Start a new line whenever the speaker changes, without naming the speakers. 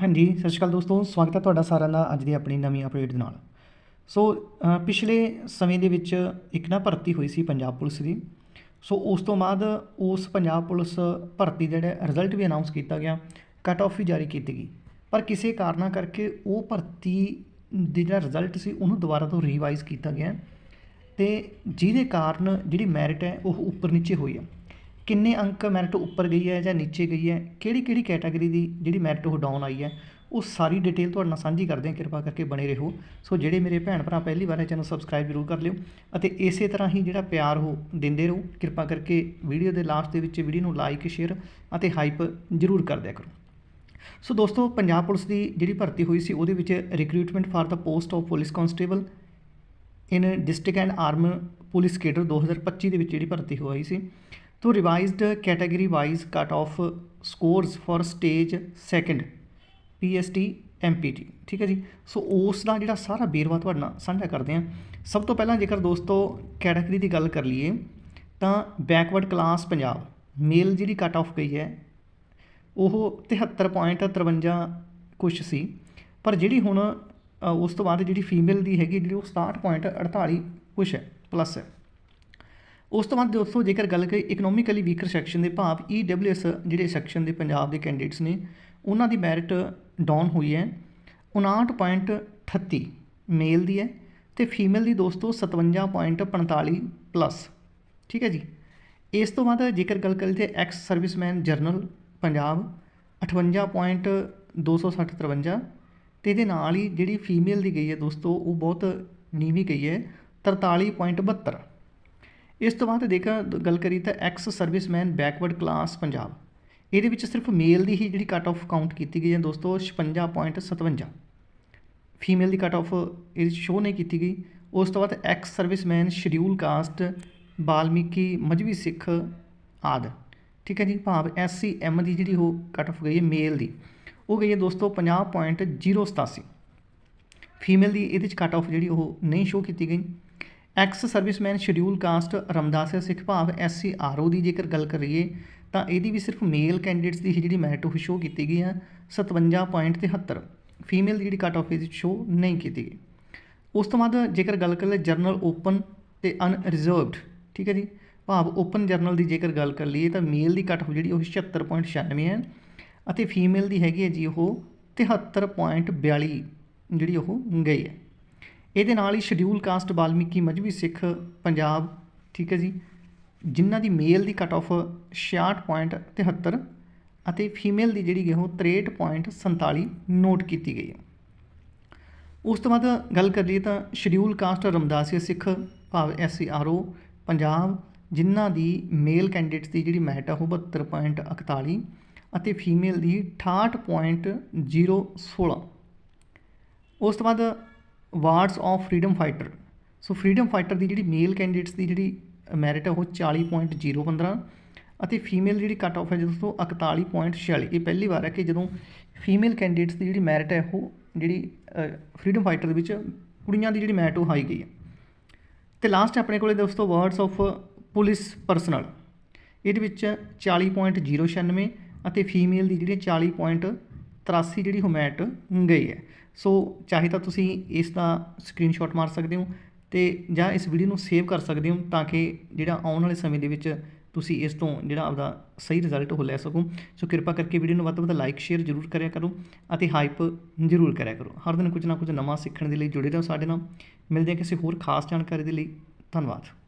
ਹਾਂਜੀ, ਸਤਿ ਸ਼੍ਰੀ ਅਕਾਲ ਦੋਸਤੋ, ਸਵਾਗਤ ਹੈ ਤੁਹਾਡਾ ਸਾਰਿਆਂ ਦਾ ਅੱਜ ਦੀ ਆਪਣੀ ਨਵੀਂ ਅਪਡੇਟ ਦੇ ਨਾਲ। ਸੋ ਪਿਛਲੇ ਸਮੇਂ ਦੇ ਵਿੱਚ ਇੱਕ ਨਾ ਭਰਤੀ ਹੋਈ ਸੀ ਪੰਜਾਬ ਪੁਲਿਸ ਦੀ। ਸੋ, ਉਸ ਤੋਂ ਬਾਅਦ ਉਸ ਪੰਜਾਬ ਪੁਲਿਸ ਭਰਤੀ ਦਾ ਜਿਹੜਾ ਰਿਜ਼ਲਟ ਵੀ ਅਨਾਉਂਸ ਕੀਤਾ ਗਿਆ ਕਟ ਆਫ ਵੀ ਜਾਰੀ ਕੀਤੀ ਗਈ। ਪਰ ਕਿਸੇ ਕਾਰਨਾਂ ਕਰਕੇ ਉਹ ਭਰਤੀ ਦੇ ਜਿਹੜਾ ਰਿਜ਼ਲਟ ਸੀ, ਉਹਨੂੰ ਦੁਬਾਰਾ ਤੋਂ ਰੀਵਾਈਜ਼ ਕੀਤਾ ਗਿਆ। ਤੇ ਜਿਹਦੇ ਕਾਰਨ ਜਿਹੜੀ ਮੈਰਿਟ ਹੈ, ਉਹ ਉੱਪਰ ਨੀਚੇ ਹੋਈ ਆ ਕਿੰਨੇ ਅੰਕ ਮੈਰਿਟ ਉੱਪਰ ਗਈ ਹੈ ਜਾਂ ਨੀਚੇ ਗਈ ਹੈ, ਕਿਹੜੀ ਕਿਹੜੀ ਕੈਟਾਗਰੀ ਦੀ ਜਿਹੜੀ ਮੈਰਿਟ ਉਹ ਡਾਊਨ ਆਈ ਹੈ, ਉਹ ਸਾਰੀ ਡਿਟੇਲ ਤੁਹਾਡੇ ਨਾਲ ਸਾਂਝੀ ਕਰਦੇ ਹਾਂ, ਕਿਰਪਾ ਕਰਕੇ ਬਣੇ ਰਹੋ। ਸੋ ਜਿਹੜੇ ਮੇਰੇ ਭੈਣ ਭਰਾ ਪਹਿਲੀ ਵਾਰ ਇਹ ਚੈਨਲ ਸਬਸਕ੍ਰਾਈਬ ਜ਼ਰੂਰ ਕਰ ਲਿਓ ਅਤੇ ਇਸੇ ਤਰ੍ਹਾਂ ਹੀ ਜਿਹੜਾ ਪਿਆਰ ਉਹ ਦਿੰਦੇ ਰਹੋ, ਕਿਰਪਾ ਕਰਕੇ ਵੀਡੀਓ ਦੇ ਲਾਸਟ ਦੇ ਵਿੱਚ ਵੀਡੀਓ ਨੂੰ ਲਾਈਕ ਸ਼ੇਅਰ ਅਤੇ ਹਾਈਪ ਜ਼ਰੂਰ ਕਰ ਦਿਆ ਕਰੋ। ਸੋ ਦੋਸਤੋ, ਪੰਜਾਬ ਪੁਲਿਸ ਦੀ ਜਿਹੜੀ ਭਰਤੀ ਹੋਈ ਸੀ, ਉਹਦੇ ਵਿੱਚ recruitment for the post of police constable in district and arm police cadre 2025 ਦੇ ਵਿੱਚ ਜਿਹੜੀ ਭਰਤੀ ਹੋਈ ਸੀ। ਤੋ revised category wise cut off scores for stage second PST MPT ਠੀਕ ਹੈ ਜੀ? ਸੋ ਉਸ ਦਾ ਜਿਹੜਾ ਸਾਰਾ ਵੇਰਵਾ ਤੁਹਾਡੇ ਨਾਲ ਸਾਂਝਾ ਕਰਦੇ ਹਾਂ। ਸਭ ਤੋਂ ਪਹਿਲਾਂ ਜੇਕਰ ਦੋਸਤੋ ਕੈਟਾਗਰੀ ਦੀ ਗੱਲ ਕਰ ਲਈਏ, ਤਾਂ ਬੈਕਵਰਡ ਕਲਾਸ ਪੰਜਾਬ ਮੇਲ ਜਿਹੜੀ ਕੱਟ ਆਫ ਗਈ ਹੈ, ਉਹ 73.53 ਕੁਛ ਸੀ। ਪਰ ਜਿਹੜੀ ਹੁਣ ਉਸ ਤੋਂ ਬਾਅਦ ਜਿਹੜੀ ਫੀਮੇਲ ਦੀ ਹੈਗੀ, ਜਿਹੜੀ ਉਹ 67.48 ਕੁਛ ਹੈ ਪਲੱਸ ਹੈ। ਉਸ ਤੋਂ ਬਾਅਦ ਦੋਸਤੋ, ਜੇਕਰ ਗੱਲ ਕਰੀ ਇਕਨੋਮਿਕਲੀ ਵੀਕਰ ਸੈਕਸ਼ਨ ਦੇ ਭਾਵ ਈਡਬਲਯੂਐਸ ਜਿਹੜੇ ਸੈਕਸ਼ਨ ਦੇ ਪੰਜਾਬ ਦੇ ਕੈਂਡੀਡੇਟਸ ਨੇ, ਉਹਨਾਂ ਦੀ ਮੈਰਿਟ ਡਾਊਨ ਹੋਈ ਹੈ। 59.38 ਮੇਲ ਦੀ ਹੈ ਤੇ ਫੀਮੇਲ ਦੀ ਦੋਸਤੋ 57.45 ਪਲੱਸ ਠੀਕ ਹੈ ਜੀ। ਇਸ ਤੋਂ ਬਾਅਦ ਜੇਕਰ ਗੱਲ ਕਰੀਏ ਤੇ ਐਕਸ ਸਰਵਿਸਮੈਨ ਜਰਨਲ ਪੰਜਾਬ 58.26053 ਤੇ ਇਹਦੇ ਨਾਲ ਹੀ ਜਿਹੜੀ ਫੀਮੇਲ ਦੀ ਗਈ ਹੈ ਦੋਸਤੋ, ਉਹ ਬਹੁਤ ਨੀਵੀਂ ਗਈ ਹੈ 43.72 ਇਸ ਤੋਂ ਬਾਅਦ ਦੇਖਾ ਗੱਲ ਕਰੀ ਤਾਂ ex serviceman backward class Punjab. ਇਹਦੇ ਵਿੱਚ ਸਿਰਫ ਮੇਲ ਦੀ ਹੀ ਜਿਹੜੀ ਕੱਟ ਆਫ ਕਾਊਂਟ ਕੀਤੀ ਗਈ ਹੈ ਦੋਸਤੋ 56.57 ਫੀਮੇਲ ਦੀ ਕੱਟ ਆਫ ਇਹਦੇ ਵਿੱਚ ਸ਼ੋ ਨਹੀਂ ਕੀਤੀ ਗਈ। ਉਸ ਤੋਂ ਬਾਅਦ ex serviceman scheduled caste Balmiki, Mazhabi Sikh ਆਦ। ਠੀਕ ਹੈ ਜੀ, ਭਾਵ ਐਸ ਸੀ ਐਮ ਦੀ ਜਿਹੜੀ ਉਹ ਕੱਟ ਆਫ ਗਈ ਹੈ ਮੇਲ ਦੀ। ਉਹ ਗਈ ਹੈ ਦੋਸਤੋ 50.087 ਫੀਮੇਲ ਦੀ ਇਹਦੇ ਚ ਕੱਟ ਆਫ ਜਿਹੜੀ ਉਹ ਨਹੀਂ ਸ਼ੋ ਕੀਤੀ ਗਈ। Ex serviceman scheduled caste Ramdasia Sikh ਭਾਵ ਐਸ ਸੀ ਆਰ ਓ ਦੀ। ਜੇਕਰ ਗੱਲ ਕਰੀਏ, ਤਾਂ ਇਹਦੀ ਵੀ ਸਿਰਫ ਮੇਲ ਕੈਂਡੀਡੇਟਸ ਦੀ ਹੀ ਜਿਹੜੀ ਮੈਰਿਟ ਉਹ ਸ਼ੋ ਕੀਤੀ ਗਈ ਹੈ 57.73 ਫੀਮੇਲ ਦੀ ਜਿਹੜੀ ਕੱਟ ਆਫ ਇਹਦੀ ਸ਼ੋ ਨਹੀਂ ਕੀਤੀ ਗਈ। ਉਸ ਤੋਂ ਬਾਅਦ ਜੇਕਰ ਗੱਲ ਕਰ ਕਰੀਏ ਜਰਨਲ ਓਪਨ ਤੇ ਅਨਰਿਜ਼ਰਵਡ ਠੀਕ ਹੈ ਜੀ? ਭਾਵ ਓਪਨ ਜਰਨਲ ਦੀ ਜੇਕਰ ਗੱਲ ਕਰ ਲਈਏ, ਤਾਂ ਮੇਲ ਦੀ ਕੱਟ ਆਫ ਜਿਹੜੀ ਉਹ 76.96 ਹੈ ਅਤੇ ਫੀਮੇਲ ਦੀ ਹੈਗੀ ਹੈ ਜੀ ਉਹ 73.42 ਜਿਹੜੀ ਉਹ ਗਈ ਹੈ। ਇਹਦੇ ਨਾਲ ਹੀ ਸ਼ਡਿਊਲ ਕਾਸਟ ਬਾਲਮੀਕੀ ਮਜਬੀ ਸਿੱਖ ਪੰਜਾਬ, ਠੀਕ ਹੈ ਜੀ, ਜਿਨ੍ਹਾਂ ਦੀ ਮੇਲ ਦੀ ਕੱਟ ਆਫ 66.73 ਅਤੇ ਫੀਮੇਲ ਦੀ ਜਿਹੜੀ ਹੈ ਉਹ 63.47 ਨੋਟ ਕੀਤੀ ਗਈ ਹੈ। ਉਸ ਤੋਂ ਬਾਅਦ ਗੱਲ ਕਰ ਲਈਏ ਤਾਂ ਸ਼ਡਿਊਲ ਕਾਸਟ ਰਮਦਾਸੀਆ ਸਿੱਖ, ਭਾਵ S C R O Punjab, ਜਿਨ੍ਹਾਂ ਦੀ ਮੇਲ ਕੈਂਡੀਡੇਟਸ ਦੀ ਜਿਹੜੀ ਮੈਟ ਆ ਉਹ 72.41 ਅਤੇ ਫੀਮੇਲ ਦੀ 68.016 ਉਸ ਤੋਂ ਬਾਅਦ wards of freedom fighter so freedom fighter ਦੀ ਜਿਹੜੀ ਮੇਲ ਕੈਂਡੀਡੇਟਸ ਦੀ ਜਿਹੜੀ ਮੈਰਿਟ ਹੈ ਉਹ 40.015 ਅਤੇ ਫੀਮੇਲ ਜਿਹੜੀ ਕੱਟ ਆਫ ਹੈ ਦੋਸਤੋ 41.46 ਇਹ ਪਹਿਲੀ ਵਾਰ ਹੈ ਕਿ ਜਦੋਂ ਫੀਮੇਲ ਕੈਂਡੀਡੇਟਸ ਦੀ ਜਿਹੜੀ ਮੈਰਿਟ ਹੈ ਉਹ ਜਿਹੜੀ ਫਰੀडम ਫਾਈਟਰ ਦੇ ਵਿੱਚ ਕੁੜੀਆਂ ਦੀ ਜਿਹੜੀ ਮੈਰਿਟ ਉਹ ਹਾਈ ਗਈ ਹੈ ਤੇ ਲਾਸਟ ਆਪਣੇ ਕੋਲੇ ਦੋਸਤੋ ਵਰਡਸ ਆਫ ਪੁਲਿਸ ਪਰਸਨਲ ਇਹਦੇ ਵਿੱਚ 40.096 ਅਤੇ ਫੀਮੇਲ ਦੀ ਜਿਹੜੀ 40. 40.83 ਜਿਹੜੀ ਹੁਮੈਟ ਗਈ ਹੈ। ਸੋ ਚਾਹੇ ਤਾਂ ਤੁਸੀਂ ਇਸ ਦਾ ਸਕਰੀਨਸ਼ਾਟ ਮਾਰ ਸਕਦੇ ਹੋ ਤੇ ਜਾਂ ਇਸ ਵੀਡੀਓ ਨੂੰ ਸੇਵ ਕਰ ਸਕਦੇ ਹੋ ਤਾਂ ਕਿ ਜਿਹੜਾ ਆਉਣ ਵਾਲੇ ਸਮੇਂ ਦੇ ਵਿੱਚ ਤੁਸੀਂ ਇਸ ਤੋਂ ਜਿਹੜਾ ਆਪਦਾ ਸਹੀ ਰਿਜ਼ਲਟ ਉਹ ਲੈ ਸਕੋ। ਸੋ ਕਿਰਪਾ ਕਰਕੇ ਵੀਡੀਓ ਨੂੰ ਵੱਧ ਤੋਂ ਵੱਧ ਲਾਈਕ ਸ਼ੇਅਰ ਜ਼ਰੂਰ ਕਰਿਆ ਕਰੋ ਅਤੇ ਹਾਈਪ ਜ਼ਰੂਰ ਕਰਿਆ ਕਰੋ। ਹਰ ਦਿਨ ਕੁਝ ਨਾ ਕੁਝ ਨਵਾਂ ਸਿੱਖਣ ਦੇ ਲਈ ਜੁੜੇ ਰਹੋ ਸਾਡੇ ਨਾਲ। ਮਿਲਦੇ ਹਾਂ ਕਿਸੇ ਹੋਰ ਖਾਸ ਜਾਣਕਾਰੀ ਦੇ ਲਈ। ਧੰਨਵਾਦ।